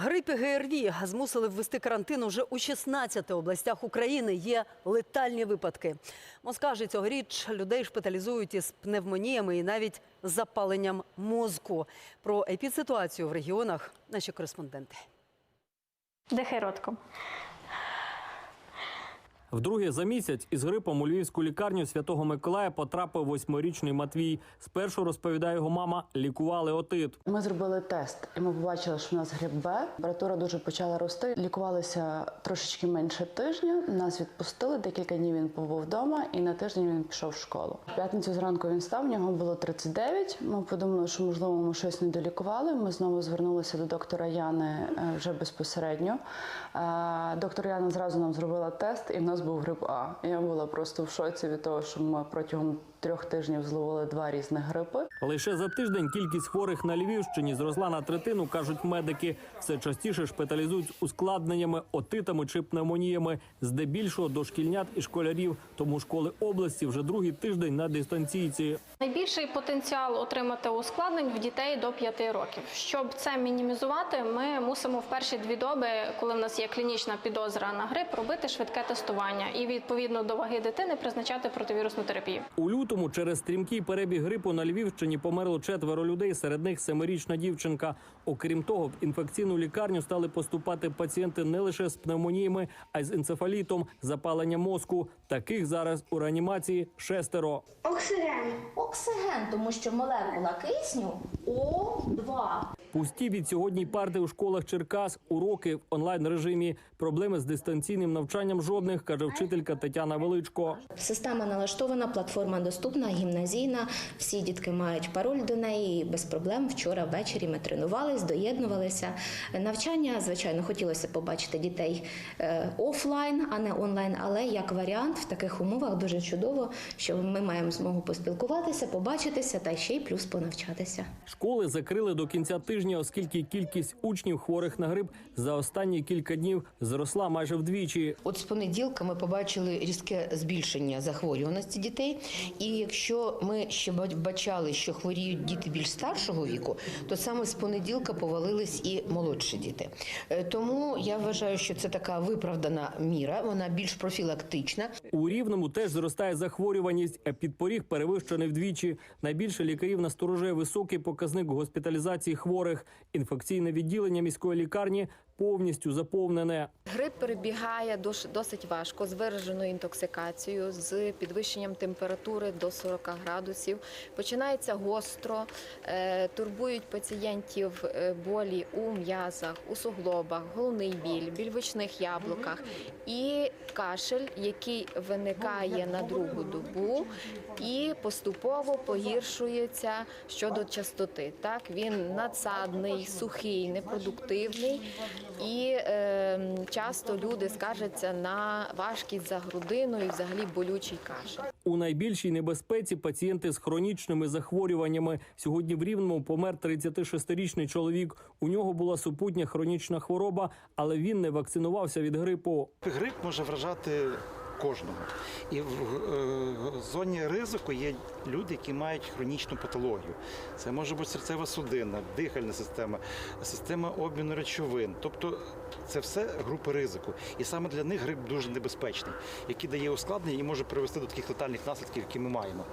Грип і ГРВІ змусили ввести карантин уже у 16 областях України. Є летальні випадки. Москажі цьогоріч людей шпиталізують із пневмоніями і навіть запаленням мозку. Про епідситуацію в регіонах наші кореспонденти. Дихай ротком. Вдруге за місяць із грипом у львівську лікарню Святого Миколая потрапив восьмирічний Матвій. Спершу розповідає його мама, лікували отит. Ми зробили тест, і ми побачили, що в нас грип Б. Температура дуже почала рости. Лікувалися трошечки менше тижня. Нас відпустили. Декілька днів він побув вдома, і на тиждень він пішов в школу. В п'ятницю зранку він став. В нього було 39. Ми подумали, що можливо ми щось не долікували. Ми знову звернулися до доктора Яни е, вже безпосередньо. Е, Доктор Яна зразу нам зробила тест, і в нас був грип А. Я була просто в шоці від того, що ми протягом трьох тижнів зловили два різних грипи. Лише за тиждень кількість хворих на Львівщині зросла на третину, кажуть медики. Все частіше шпиталізують з ускладненнями, отитами чи пневмоніями, здебільшого дошкільнят і школярів. Тому школи області вже другий тиждень на дистанційці. Найбільший потенціал отримати ускладнень в дітей до 5 років. Щоб це мінімізувати, ми мусимо в перші дві доби, коли в нас є клінічна підозра на грип, робити швидке тестування і відповідно до ваги дитини призначати противірусну терапію. У лютому через стрімкий перебіг грипу на Львівщині померло четверо людей, серед них семирічна дівчинка. Окрім того, в інфекційну лікарню стали поступати пацієнти не лише з пневмоніями, а й з енцефалітом, запаленням мозку. Таких зараз у реанімації шестеро. Оксиген. Оксиген, тому що молекула кисню О2. Пусті від сьогодні парти у школах Черкас, уроки в онлайн режимі. Проблеми з дистанційним навчанням жодних, каже вчителька Тетяна Величко. Система налаштована, платформа доступна, гімназійна. Всі дітки мають пароль до неї. і Без проблем вчора ввечері ми тренувались, доєднувалися. Навчання, звичайно, хотілося побачити дітей е, офлайн, а не онлайн. Але як варіант в таких умовах дуже чудово, що ми маємо змогу поспілкуватися, побачитися та ще й плюс понавчатися. Школи закрили до кінця тижня, оскільки кількість учнів хворих на грип за останні кілька днів зросла майже вдвічі. От з понеділка ми побачили різке збільшення захворюваності дітей. І якщо ми ще ба- бачали, що хворіють діти більш старшого віку, то саме з понеділка повалились і молодші діти. Е, Тому я вважаю, що це така виправдана міра, вона більш профілактична. У рівному теж зростає захворюваність, а підпоріг перевищений вдвічі. Найбільше лікарів насторожує високий показник госпіталізації хворих. Інфекційне відділення міської лікарні повністю заповнене. Грип перебігає дос- досить важко з вираженою інтоксикацією, з підвищенням температури до 40 градусів. Починається гостро, е, турбують пацієнтів е, болі у м'язах, у суглобах, головний біль, біль в очних яблуках і кашель, який виникає на другу добу і поступово погіршується щодо частоти. Так він надсадний, сухий, непродуктивний. І е, часто люди скаржаться на важкість за грудиною і взагалі болючий кашель. У найбільшій небезпеці пацієнти з хронічними захворюваннями. Сьогодні в Рівному помер 36-річний чоловік. У нього була супутня хронічна хвороба, але він не вакцинувався від грипу. Грип може вражати кожного. І в зоні ризику є люди, які мають хронічну патологію. Це може бути серцева судинна, дихальна система, система обміну речовин. Тобто це все групи ризику. І саме для них грип дуже небезпечний, який дає ускладнення і може привести до таких летальних наслідків, які ми маємо.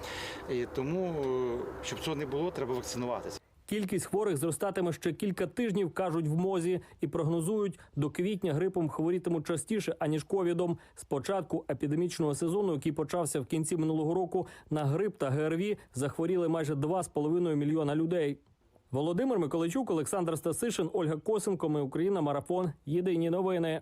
І тому, е, щоб цього не було, треба вакцинуватися. Кількість хворих зростатиме ще кілька тижнів, кажуть в мозі, і прогнозують, до квітня грипом хворітимуть частіше аніж ковідом. З початку епідемічного сезону, який почався в кінці минулого року, на грип та ГРВІ захворіли майже 2,5 мільйона людей. Володимир Миколайчук, Олександр Стасишин, Ольга Косенко. Ми Україна. Марафон. Єдині новини.